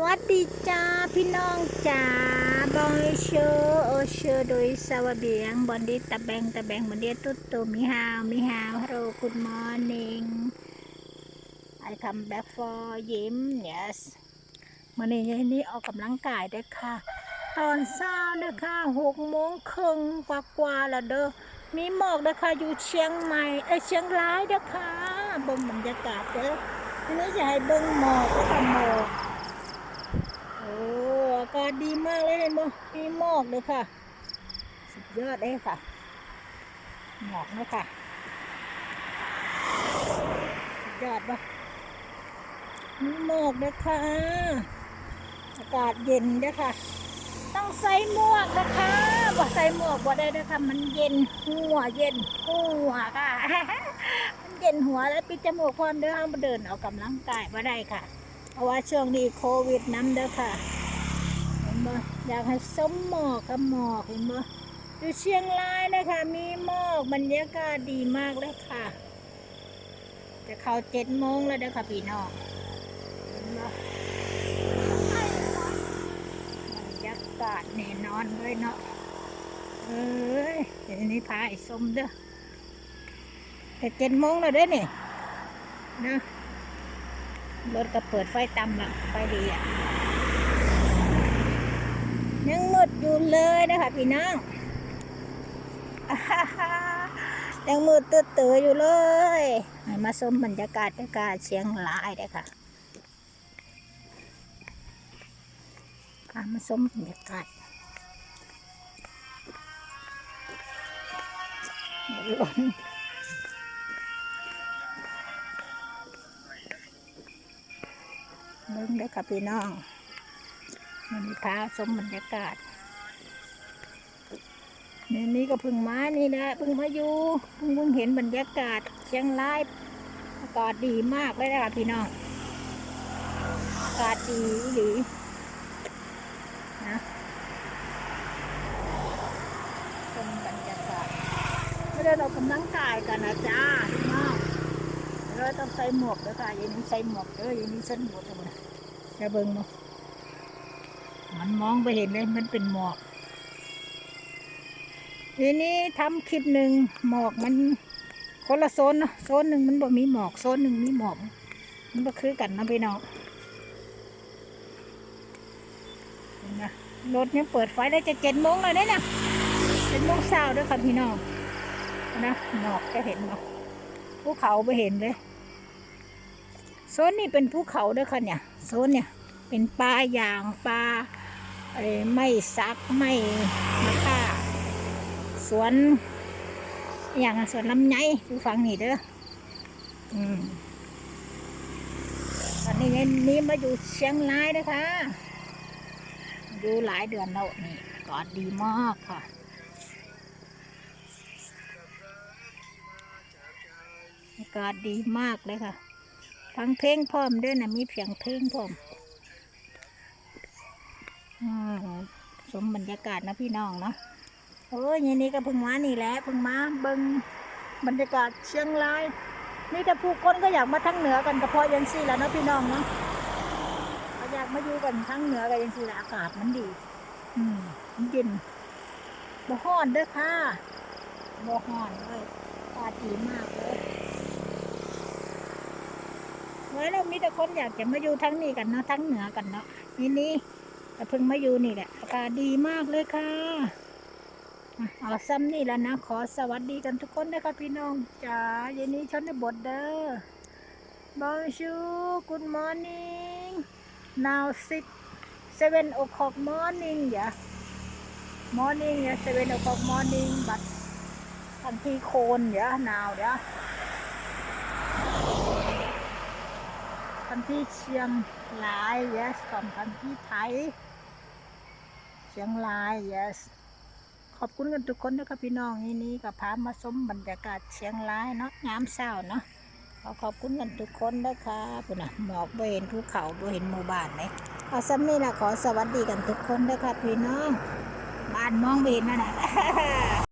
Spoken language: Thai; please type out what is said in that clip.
วัสดีจ้าพี่น้องจ้าบอยเชอร์โอเชอร์โดยสวัสดียงบอนดีตะแบงตะแบงบอนดีตุ๊ตตุมิฮาวมิฮาว hello good morning I come back for ยิ้ม yes มื่อนี้ยนี่ออกกำลังกายเด้ค่ะ ตอนเช้าเด้อค่ะหกโมงครึ่งกว่ากว่าๆแล้วเด้อมีหมอกเด้อค่ะอยู่เชียงใหม่เอ้เชียงรายเด้อค่ะเบิ่งบรรยากาศเด้อทีนี้จะให้เบิ่งหมอกเด้อค่ะหมอก โอ้อากาศดีมากเลยเห็นบ่มีหมอกเลยค่ะ สุดยอดเลยค่ะ หมอกนะค่ะสุดยอดปะมีหมอกเลยค่ะ อากาศเย็นเด้อค่ะ ต้องใส่หมวกนะคะบ่ใส่หมวกบ่ได้เด้อค่ะมันเย็นหัวเย็นหัวค่ะ มันเย็นหัวแล้วปิดจมูกพร้อมเด้อห้ามเดินออกกำลังกายบ่ได้ค่ะ เพราะว่าช่วงนี้โควิดน้ำเด้อค่ะ เห็นบ่อยากให้สมหมอกกับหมอกเห็นบ่อยู่เชียงรายนะคะ มีหมอกบรรยากาศดีมากเลยค่ะ จะเข้าเจ็ดโมงแล้วเด้อค่ะพี่น้องเห็นบ่บรรยากาศแน่นอนเลยเนาะเอ้ยเดี๋ยวนี้พาไอ้สมเด้อแต่เจ็ดโมงแล้วเด้อนี่เนาะ รถก็เปิดไฟต่ำละไฟดีอะยังมืดอยู่เลยนะคะพี่น้องยังมืดตื้อๆอยู่เลยมาชมบรรยากาศอากาศเชียงรายได้ค่ะพามาชมบรรยากาศร้อน เบิ่งได้ค่ะพี่น้องมันพาชมบรรยากาศนี่นี่ก็พึ่งมานี่แหละพึ่งมาอยู่พึ่งเพิ่งเห็นบรรยากาศเชียงรายอากาศดีมากเลยนะคะพี่น้องอากาศดีหรือนะชมบรรยากาศไม่ได้เรากำลังกายกันนะจ้าพี่น้องเรา ต้องใส่หมวกด้วยค่ะยันนี้ใส่หมวกเด้อยันนี้ใส่หมวกเลยนะจะเบิ่งเนาะมันมองไปเห็นเลยมันเป็นหมอกทีนี้ทำคลิปหนึ่งหมอกมันคนละโซนเนาะโซนหนึ่งมันบ่มีหมอกโซนหนึ่งมีหมอก มันก็คือกันนะพี่น้องนะรถยังเปิดไฟได้จะเจ็ดโมงเลยได้นะเจ็ดโมงเช้าด้วยค่ะพี่น้องนะหมอกจะเห็นเนาะภูเขาไปเห็นเลย โซนนี้เป็นภูเขาด้วยค่ะเนี่ยโซนเนี่ยเป็นปลายางปลาไอ้ไม่ซักไม่มะค่าสวนอย่างสวนลำไยอยู่ฝั่งนี้เด้ออืมตอนนี้เย็นนี้มาอยู่เชียงรายนะคะอยู่หลายเดือนแล้วนี่อากาศดีมากค่ะอากาศดีมากเลยค่ะ ฟังเพลงพร้อมด้วยนะมีเพียงเพลงพร้อมอืมสมบรรยากาศนะพี่น้องเนาะโอ้ยยายนี่ก็เพิ่งมานี่แหละเพิ่งมาเบิงบรรยากาศเชียงรายนี่แต่ผู้คนก็อยากมาทั้งเหนือกันก็เพาะยังซี่แล้วนะพี่น้องเนาะก็อยากมาอยู่กันทั้งเหนือกันยังซี่แหละอากาศมันดี อืมเย็นบ่ฮ้อนเด้อค่ะบ่ฮ้อนเลยอากาศดีมากเลย ไว้แล้วมีแต่คนอยากจะมาอยู่ทั้งนี้กันเนาะทั้งเหนือกันเนาะนี่นี่แต่เพิ่งมาอยู่นี่แหละอากาศดีมากเลยค่ะเอาซ้ำนี่แล้วนะ ขอสวัสดีกันทุกคนนะคะพี่น้องจ๋าเย็นนี้ชนบทเด้อบองชู good morning now six seven o'clock morning อย่า morning อย่า seven o'clock morning but ทันทีโคนอย่า now อย่า ทันทีเชียงราย yes from ทันทีไทย เชียงราย yes ขอบคุณกันทุกคนนะครับพี่น้องนี่นี่กับพามาชมบรรยากาศเชียงรายเนาะงามเศร้าเนาะขอขอบคุณกันทุกคนนะคะพุ่นนะหมอกบ่เห็นภูเขาบ่เห็นหมู่บ้านเลยเอาซ้ำนี่นะขอสวัสดีกันทุกคนนะคะพี่น้อง บ้านมองบ่เห็นนั่นะ